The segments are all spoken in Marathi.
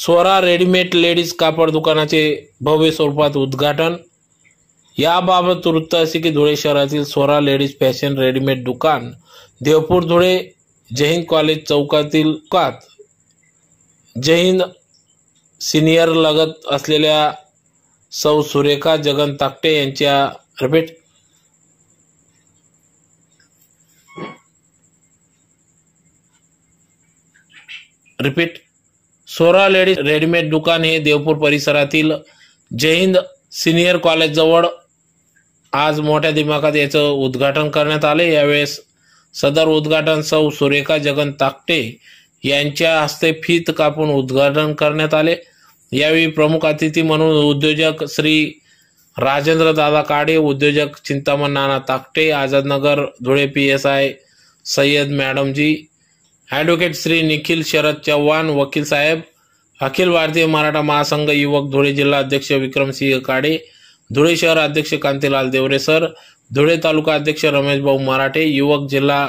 स्वरा रेडीमेड लेडीज कापड दुकानाचे भव्य स्वरूपात उद्घाटन. याबाबत वृत्त असे की धुळे शहरातील स्वरा लेडीज फॅशन रेडीमेड दुकान देवपूर धुळे जैन हिंद कॉलेज चौकातील कात जैन सिनियर लगत असलेल्या सौ सुरेखा जगन ताकटे यांच्या रिपीट रिपीट. सोरा लेडीज रेडीमेड दुकान हे देवपूर परिसरातील जय सिनियर कॉलेजजवळ आज मोठ्या दिमाखात याचं उद्घाटन करण्यात आले. यावेळेस सदर उद्घाटन सौ सुरेखा जगन ताकटे यांच्या हस्ते फीत कापून उद्घाटन करण्यात आले. यावेळी प्रमुख अतिथी म्हणून उद्योजक श्री राजेंद्र दादा काडे उद्योजक Chintaman Nana Takate Azadnagar Dhule P S I Sayyed मॅडमजी advocate Shri Nikhil Sharad Chavan वकील साहेब अखिल भारतीय मराठा महासंघ युवक धुळे जिल्हा अध्यक्ष विक्रमसिंह काडे धुळे शहर अध्यक्ष कांतीलाल देवरे सर धुळे तालुका अध्यक्ष रमेश भाऊ मराठे युवक जिल्हा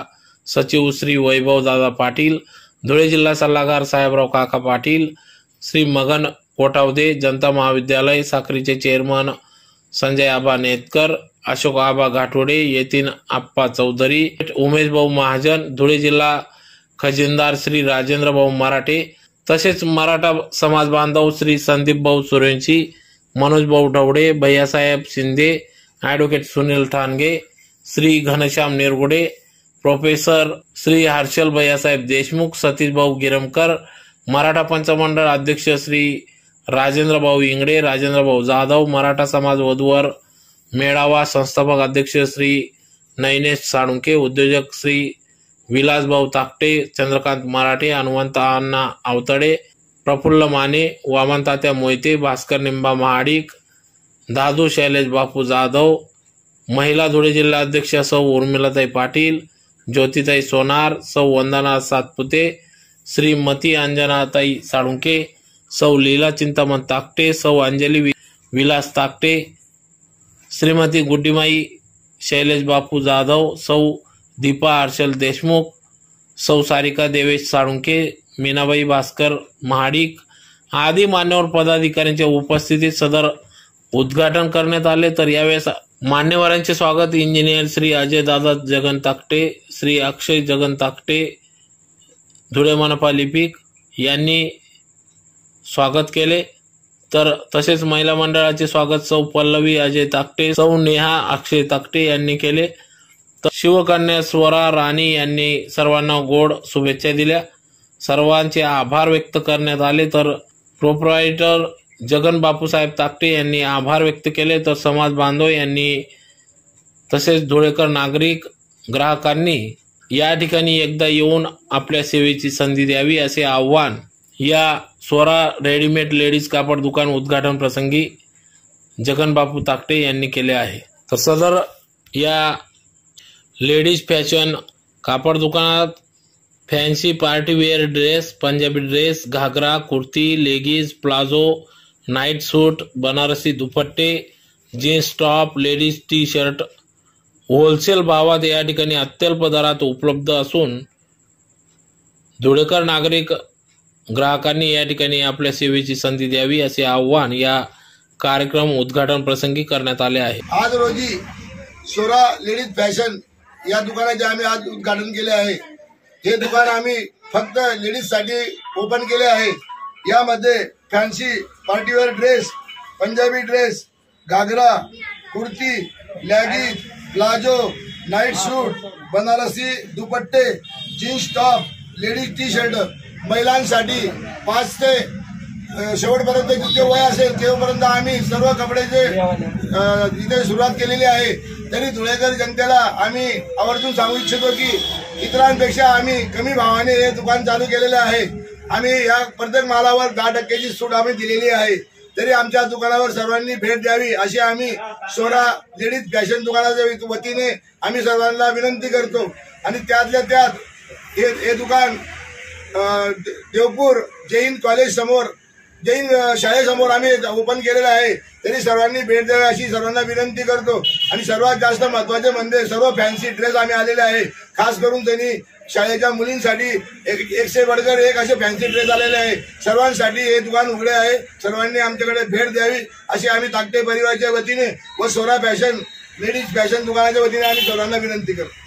सचिव श्री वैभव दादा पाटील धुळे जिल्हा सल्लागार साहेबराव काका पाटील श्री मगन कोटावदे जनता महाविद्यालय साखरीचे चेअरमन संजय आबा नेतकर अशोक आबा घाटोडे येतीन आप्पा चौधरी उमेश भाऊ महाजन धुळे जिल्हा खजिनदार श्री राजेंद्र भाऊ मराठे तसेच मराठा समाज बांधव श्री संदीप भाऊ सुरेंशी मनोज भाऊ ढवडे भैयासाहेब शिंदे ॲडव्होकेट सुनील ठाणगे श्री घनश्याम निरगुडे प्रोफेसर श्री हर्षल भैयासाहेब देशमुख सतीश भाऊ गिरमकर मराठा पंचमंडळ अध्यक्ष श्री राजेंद्र भाऊ इंगडे राजेंद्र भाऊ जाधव मराठा समाज वधूवर मेळावा संस्थापक अध्यक्ष श्री नयनेश साळुंके उद्योजक श्री विलासभाऊ ताकटे चंद्रकांत मराठे हनुमंत अण्णा आवतडे प्रफुल्ल माने वामनतात्या मोहिते भास्कर निंबा महाडिक दादू शैलेश बापू जाधव महिला धुळे जिल्हा अध्यक्ष सौ उर्मिलाताई पाटील ज्योतिताई सोनार सौ वंदना सातपुते श्रीमती अंजनाताई साळुंके सौ लीला चिंतामण ताकटे सौ अंजली वि- विलास ताकटे श्रीमती गुड्डीमाई शैलेश बापू जाधव सौ दीपा हर्षल देशमुख सौसारिका देवेश साळुंके मीनाबाई भास्कर महाडिक आदी मान्यवर पदाधिकाऱ्यांच्या उपस्थितीत सदर उद्घाटन करण्यात आले. तर यावेळेस मान्यवरांचे स्वागत. इंजिनियर श्री अजय दादा जगन ताकटे श्री अक्षय जगन ताकटे धुळे मनपा लिपिक यांनी स्वागत केले. तर तसेच महिला मंडळाचे स्वागत सौ पल्लवी अजय ताकटे सौ नेहा अक्षय ताकटे यांनी केले. तर शिवकन्या स्वरा राणी यांनी सर्वांना गोड शुभेच्छा दिल्या. सर्वांचे आभार व्यक्त करण्यात आले. तर प्रोप्रायटर जगन बापूसाहेब ताकटे यांनी आभार व्यक्त केले. तर समाज बांधव यांनी तसेच धुळेकर नागरिक ग्राहकांनी या ठिकाणी एकदा येऊन आपल्या सेवेची संधी द्यावी असे आव्हान या स्वरा रेडीमेड लेडीज कापड दुकान उद्घाटन प्रसंगी जगन बापू ताकटे यांनी केले आहे. तर सदर या लेडीज फॅशन कापड दुकानात fancy party wear dress Punjabi dress ghagra kurti leggings palazzo night suit Banarasi दुपट्टे jeans top ladies T shirt wholesale भावात या ठिकाणी अत्यल्प दरात उपलब्ध असून धुळेकर नागरिक ग्राहकांनी या ठिकाणी आपल्या सेवेची संधी द्यावी असे आव्हान या कार्यक्रम उद्घाटन प्रसंगी करण्यात आले आहे. आज रोजी सोरा लेडीज फॅशन या दुकानाचे आम्ही आज उद्घाटन केले आहे. हे दुकान आम्ही फक्त लेडीजसाठी ओपन केले आहे. यामध्ये fancy party wear dress Punjabi dress ghagra kurti लॅगी palazzo night suit Banarasi दुपट्टे jeans top ladies T shirt महिलांसाठी पाच ते शेवटपर्यंत जिथे वय असेल तेव्हापर्यंत आम्ही सर्व कपड्याचे इथे सुरुवात केलेली आहे. तरी धुळेकर जनतेला आम्ही आवर्जून सांगू इच्छितो की इतरांपेक्षा आम्ही कमी भावाने हे दुकान चालू केलेले आहे. आम्ही या प्रत्येक मालावर दहा टक्क्याची सूट आम्ही दिलेली आहे. तरी आमच्या दुकानावर सर्वांनी भेट द्यावी अशी आम्ही सोळा लेडीज फॅशन दुकानाच्या वतीने आम्ही सर्वांना विनंती करतो. आणि त्यातल्या त्यात हे हे दुकान दे- देवपूर जैन कॉलेज समोर जैन शाळेसमोर आम्ही ओपन केलेलं आहे. तरी सर्वांनी भेट द्यावी अशी सर्वांना विनंती करतो. आणि सर्वात जास्त महत्त्वाचे म्हणजे सर्व फॅन्सी ड्रेस आम्ही आलेले आहे. खास करून त्यांनी शाळेच्या मुलींसाठी एक एकशे बडकर एक असे फॅन्सी ड्रेस आलेले आहे. सर्वांसाठी हे दुकान उघडे आहे. सर्वांनी आमच्याकडे भेट द्यावी अशी आम्ही ताकटे परिवाराच्या वतीने व सोरा फॅशन लेडीज फॅशन दुकानाच्या वतीने आम्ही सर्वांना विनंती करतो.